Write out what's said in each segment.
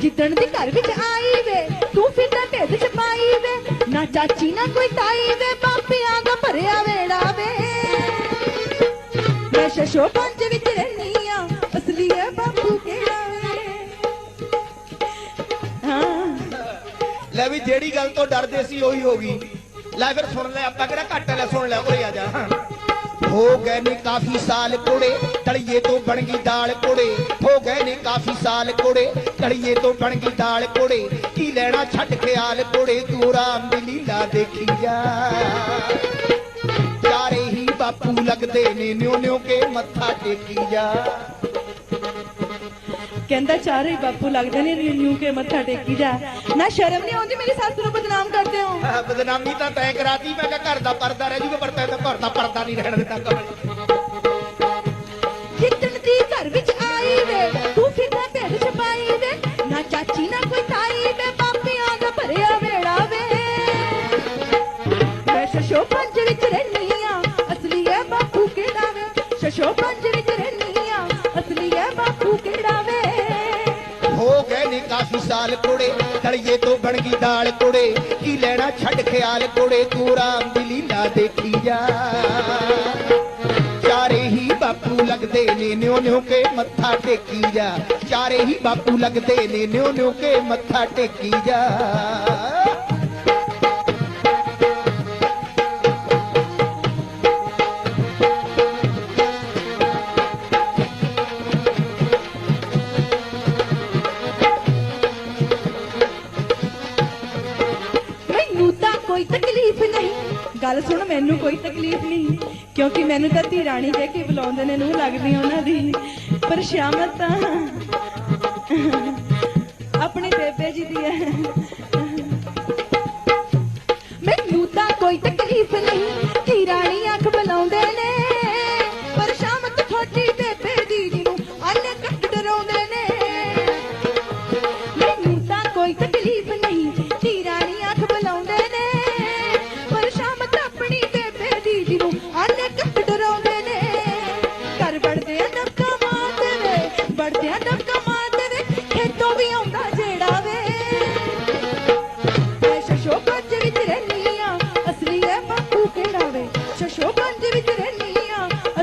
ਜਿੱਦਣ ਦੀ ਘਰ ਵਿੱਚ ਆਈ ਵੇ ਤੂੰ ਫਿਰਦਾ ਢਿੱਡ ਚ ਪਾਈ ਵੇ ਨਾ ਚਾਚੀ, ਨਾ ਕੋਈ ਤਾਈ ਵੇ, ਬਾਪਿਆਂ ਦਾ ਭਰਿਆ ਵੇੜਾ ਵੇ। ਮੈਂ ਸ਼ਸ਼ੋ ਪੰਜ ਵਿੱਚ ਰਹਿਨੀ ਆ, ਅਸਲੀ ਹੈ ਬਾਪੂ ਕਿਹੜਾ ਵੇ? ਹਾਂ। ਲੈ ਵੀ ਜਿਹੜੀ ਗੱਲ ਤੋਂ ਡਰਦੇ ਸੀ, ਉਹੀ ਹੋ ਗਈ। ਲੈ ਫਿਰ ਸੁਣ ਲੈ, ਆਪਾਂ ਕਿਹੜਾ ਘੱਟ ਲੈ ਸੁਣ ਲੈ, ਉਰੇ ਆ ਜਾ। ਹੋ ਗਏ ਨੇ ਕਾਫੀ ਸਾਲ ਕੋੜੇ, ਤਲੀਏ ਤੋਂ ਬਣ ਗਈ ਦਾਲ ਕੋੜੇ। ਹੋ ਗਏ ਨੇ ਕਾਫੀ ਸਾਲ ਕੋੜੇ, ਤਲੀਏ ਤੋਂ ਬਣ ਗਈ ਦਾਲ ਕੋੜੇ। ਕੀ ਲੈਣਾ ਛੱਡ ਖਿਆਲ ਕੋੜੇ, ਤੂੰ ਰਾਮ ਦੀ ਲੀਲਾ ਦੇਖੀ ਜਾ। ਚਾਰੇ ਹੀ ਬਾਪੂ ਲੱਗਦੇ ਨੇ, ਨਿਉ ਨਿਉ ਕੇ ਮੱਥਾ ਟੇਕੀ ਜਾ। ਕਹਿੰਦਾ ਚਾਰੇ ਬਾਪੂ ਲੱਗਦੇ ਨੇ ਨਿਊ ਕੇ ਮੱਥਾ ਟੇਕੀ ਜਾ। ਨਾ ਸ਼ਰਮ ਨਹੀਂ ਆਉਂਦੀ ਮੇਰੀ ਸੱਸ ਨੂੰ ਬਦਨਾਮ ਕਰਦੇ ਹੋ? ਆਹ, ਬਦਨਾਮੀ ਤਾਂ ਤੈਂ ਕਰਾਤੀ ਮੈਂ ਕਿਹਾ ਘਰ ਦਾ ਪਰਦਾ ਰਹਿ ਜੂਗਾ ਪਰ ਤੈਂ ਤਾਂ ਘਰ ਦਾ ਪਰਦਾ ਨਹੀਂ ਰਹਿਣ ਦਿੱਤਾ ਜਿੱਦਣ ਦੀ ਘਰ ਵਿੱਚ ਨੇ ਕੋੜੇ ਤਲੀਏ ਤੋਂ ਬਣ ਗਈ ਦਾਲ ਕੋੜੇ ਕੀ ਲੈਣਾ ਛੱਡ ਖਿਆਲ ਕੋੜੇ ਤੂੰ ਰਾਮ ਦੀ ਲੀਲਾ ਦੇਖੀ ਜਾ ਚਾਰੇ ਹੀ ਬਾਪੂ ਲੱਗਦੇ ਨੇ ਨਿਉ ਨਿਉ ਕੇ ਮੱਥਾ ਟੇਕੀ ਜਾ ਚਾਰੇ ਹੀ ਬਾਪੂ ਲੱਗਦੇ ਨੇ ਨਿਉ ਨਿਉ ਕੇ ਮੱਥਾ ਟੇਕੀ ਜਾ ਗੱਲ ਸੁਣ, ਮੈਨੂੰ ਕੋਈ ਤਕਲੀਫ ਨਹੀਂ, ਕਿਉਂਕਿ ਮੈਨੂੰ ਤਾਂ ਧੀ ਰਾਣੀ ਕਹਿ ਕੇ ਬੁਲਾਉਂਦੇ ਨੇ ਨੂੰ ਲੱਗਦੀ ਉਹਨਾਂ ਦੀ। ਪਰ ਸ਼ਾਮਤ ਤਾਂ ਆਪਣੇ ਬੇਬੇ ਜੀ ਦੀ ਹੈ। ਮੈਨੂੰ ਤਾਂ ਕੋਈ ਤਕਲੀਫ ਨਹੀਂ।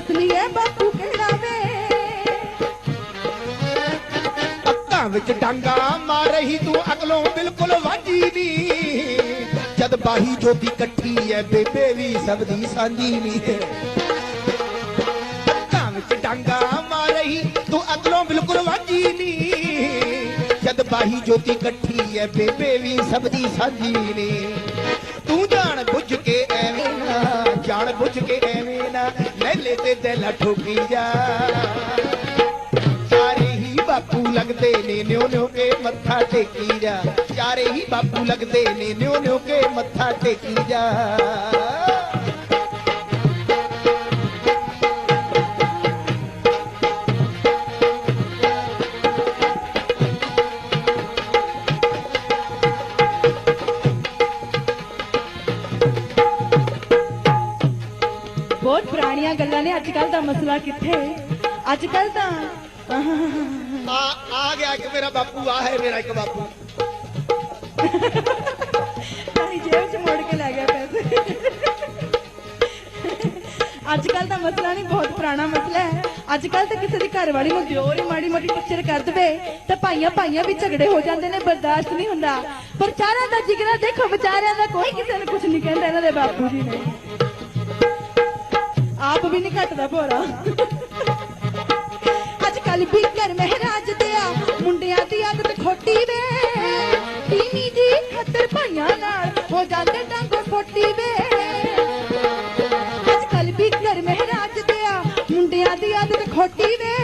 ਆ ਬਾਪੂ ਕਿਹੜਾ ਵੇ। ਅੱਖਾਂ ਵਿੱਚ ਡਾਂਗਾ ਮਾਰ ਰਹੀ ਤੂੰ ਅਗਲੋਂ ਬਿਲਕੁਲ ਵਾਜੀ ਨਹੀਂ ਜਦ ਬਾਹੀ ਜੋਤੀ ਇਕੱਠੀ ਐ, ਬੇਬੇ ਵੀ ਸਭ ਦੀ ਸਾਂਝੀ ਨਹੀਂ ਹੈ ਅੱਖਾਂ ਵਿੱਚ ਡਾਂਗਾ ਮਾਰ ਰਹੀ ਤੂੰ ਅਗਲੋਂ ਬਿਲਕੁਲ ਵਾਜੀ ਨਹੀਂ ਜਦ ਬਾਹੀ ਜੋਤੀ ਇਕੱਠੀ ਐ, ਬੇਬੇ ਵੀ ਸਭ ਦੀ ਸਾਂਝੀ ਨਹੀਂ ਤੂੰ ਜਾਣ ਬੁੱਝ ਕੇ ਐਵੇਂ ਨਾ, ਜਾਣ ਬੁੱਝ ਕੇ ਐਵੇਂ ਨਾ ਤੇ ਦਿਲ ਠੋਕੀ ਜਾ। ਚਾਰੇ ਹੀ ਬਾਪੂ ਲੱਗਦੇ ਨੇ, ਨਿਉ ਨਿਉ ਕੇ ਮੱਥਾ ਟੇਕੀ ਜਾ। ਚਾਰੇ ਹੀ ਬਾਪੂ ਲੱਗਦੇ ਨੇ, ਨਿਉ ਨਿਉ ਕੇ ਮੱਥਾ ਟੇਕੀ ਜਾ। ਬਹੁਤ ਪੁਰਾਣੀਆਂ ਗੱਲਾਂ ਨੇ ਅੱਜ ਕੱਲ ਦਾ ਮਸਲਾ ਕਿੱਥੇ? ਅੱਜ ਕੱਲ ਤਾਂ ਆ ਆ ਗਿਆ ਕਿ ਮੇਰਾ ਬਾਪੂ ਆ ਹੈ ਮੇਰਾ ਇੱਕ ਬਾਪੂ। ਤਾਈ ਜੇਬ ਚ ਮੋੜ ਕੇ ਲੈ ਗਿਆ ਪੈਸੇ। ਅੱਜ ਕੱਲ ਦਾ ਮਸਲਾ ਨਹੀਂ ਬਹੁਤ ਪੁਰਾਣਾ ਮਸਲਾ ਹੈ। ਅੱਜ ਕੱਲ ਤਾਂ ਕਿਸੇ ਦੀ ਘਰ ਵਾਲੀ ਨੂੰ ਦਿਓਰ ਹੀ ਮਾੜੀ ਮੋਟੀ ਟੱਚਰ ਕਰ ਦਵੇ ਤਾਂ ਭਾਈਆਂ ਭਾਈਆਂ ਵੀ ਝਗੜੇ ਹੋ ਜਾਂਦੇ ਨੇ ਬਰਦਾਸ਼ਤ ਨਹੀਂ ਹੁੰਦਾ। ਪਰ ਚਾਰਾਂ ਦਾ ਜਿਗਰਾ ਦੇਖੋ ਵਿਚਾਰਿਆਂ ਦਾ ਕੋਈ ਕਿਸੇ ਨੂੰ ਕੁਝ ਨਹੀਂ ਕਹਿੰਦਾ ਇਹਨਾਂ ਦੇ ਬਾਪੂ ਜੀ ਨੇ। ਆਪ ਵੀ ਨਹੀਂ ਘਟਦਾ ਭੋਰਾ। ਅੱਜ ਕੱਲ ਵੀ ਘਰ ਮਹਾਰਾਜ ਤੇ ਆ, ਮੁੰਡਿਆਂ ਦੀ ਆਦਤ ਖੋਟੀ ਵੇ। ਤੀਵੀਂ ਦੀ ਖੱਤਰ ਭਾਈਆਂ ਨਾਲ ਹੋ ਜਾਂਦੇ ਡਾਂਗੋ ਫੋਟੀ ਵੇ। ਅੱਜ ਕੱਲ ਵੀ ਘਰ ਮਹਿਰਾਜ ਤੇ ਆ, ਮੁੰਡਿਆਂ ਦੀ ਆਦਤ ਖੋਟੀ ਵੇ।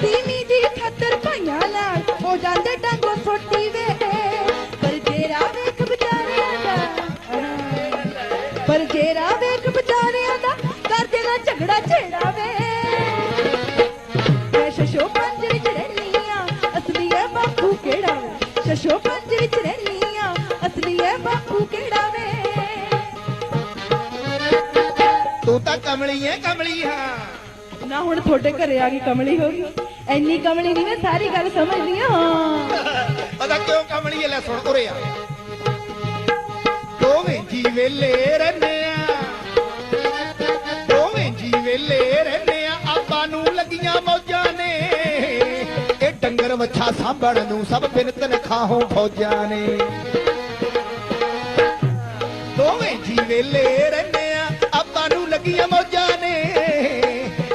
ਤੀਵੀਂ ਜੀ ਖੱਤਰ ਭਾਈਆਂ ਨਾਲ ਹੋ ਜਾਂਦੇ ਡਾਂਗੋ ਫੋਟੀ ਵੇ। ਪਰ ਜੇਰਾ ਵੇਖ ਵਿਚਾਰਿਆਂ ਦਾ ਪਰ ਜੇਰਾ ਵੇਖ ਵਿਚਾਰਿਆਂ ਦਾ ਨਾ ਝਗੜਾ ਛੇੜਾ ਵੇ ਮੈਂ ਸ਼ਸ਼ੋ ਰਹਿਨੀ ਅਸਲੀ ਹੈ ਬਾਪੂ ਕਿਹੜਾ ਵੇ? ਸ਼ਸ਼ੋ ਪੰਜ ਵਿੱਚ ਰਹਿਨੀ ਆ ਅਸਲੀ ਹੈ ਬਾਪੂ ਕਿਹੜਾ ਵੇ? ਤੂੰ ਤਾਂ ਕਮਲੀ ਐ ਕਮਲੀ ਹਾਂ। ਨਾ ਹੁਣ ਤੁਹਾਡੇ ਘਰੇ ਆ ਗਈ ਕਮਲੀ ਹੋ ਗਈ। ਐਨੀ ਕਮਲੀ ਨਹੀਂ ਮੈਂ ਸਾਰੀ ਗੱਲ ਸਮਝਦੀ ਹਾਂ। ਪਤਾ ਕਿਉਂ ਕਮਲੀਏ ਲੈ ਸੁਣ ਉਰੇ ਆ। ਦੋਵੇਂ ਜੀ ਵੇਲੇ ਰਹਿੰਦੇ ਇਹ ਵੱਛਾ ਸਾਂਭਣ ਨੂੰ ਸਭ ਬਿਨ ਤਨਖਾਹੋਂ ਫੌਜਾਂ ਨੇ। ਦੋਵੇਂ ਜੀ ਵੇਲੇ ਰਹਿੰਦੇ ਆ, ਆਪਾਂ ਨੂੰ ਲੱਗੀਆਂ ਮੌਜਾਂ ਨੇ।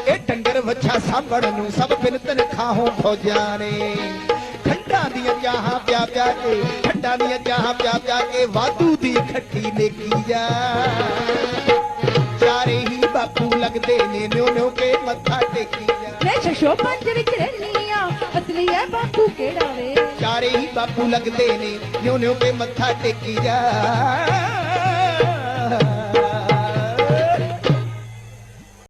ਇਹ ਡੰਗਰ ਵੱਛਾ ਸਾਂਭਣ ਨੂੰ ਸਭ ਬਿਨ ਤਨਖਾਹੋਂ ਫੌਜਾਂ ਨੇ। ਠੰਡਾਂ ਦੀਆਂ ਚਾਹਾਂ ਪਿਆ ਪਿਆ ਕੇ, ਖੰਡਾਂ ਦੀਆਂ ਚਾਹਾਂ ਪਿਆ ਪਿਆ ਕੇ ਵਾਧੂ ਦੀ ਖੱਟੀ ਨੇਕੀ ਜਾ ਚਾਰੇ ਹੀ ਬਾਪੂ ਲੱਗਦੇ ਨੇ, ਨਿਉ ਨਿਉ ਕੇ ਮੱਥਾ ਟੇਕੀ ਜਾ ਮੈਂ ਛਛੋ ਪੰਜ ਵਿੱਚ ਰਹਿਨੀ ਆ ਐ ਬਾਪੂ ਕਿਹੜਾ ਵੇ? ਚਾਰੇ ਹੀ ਬਾਪੂ ਲੱਗਦੇ ਨੇ, ਨਿਉ ਨਿਉ ਕੇ ਮੱਥਾ ਟੇਕੀ ਜਾ।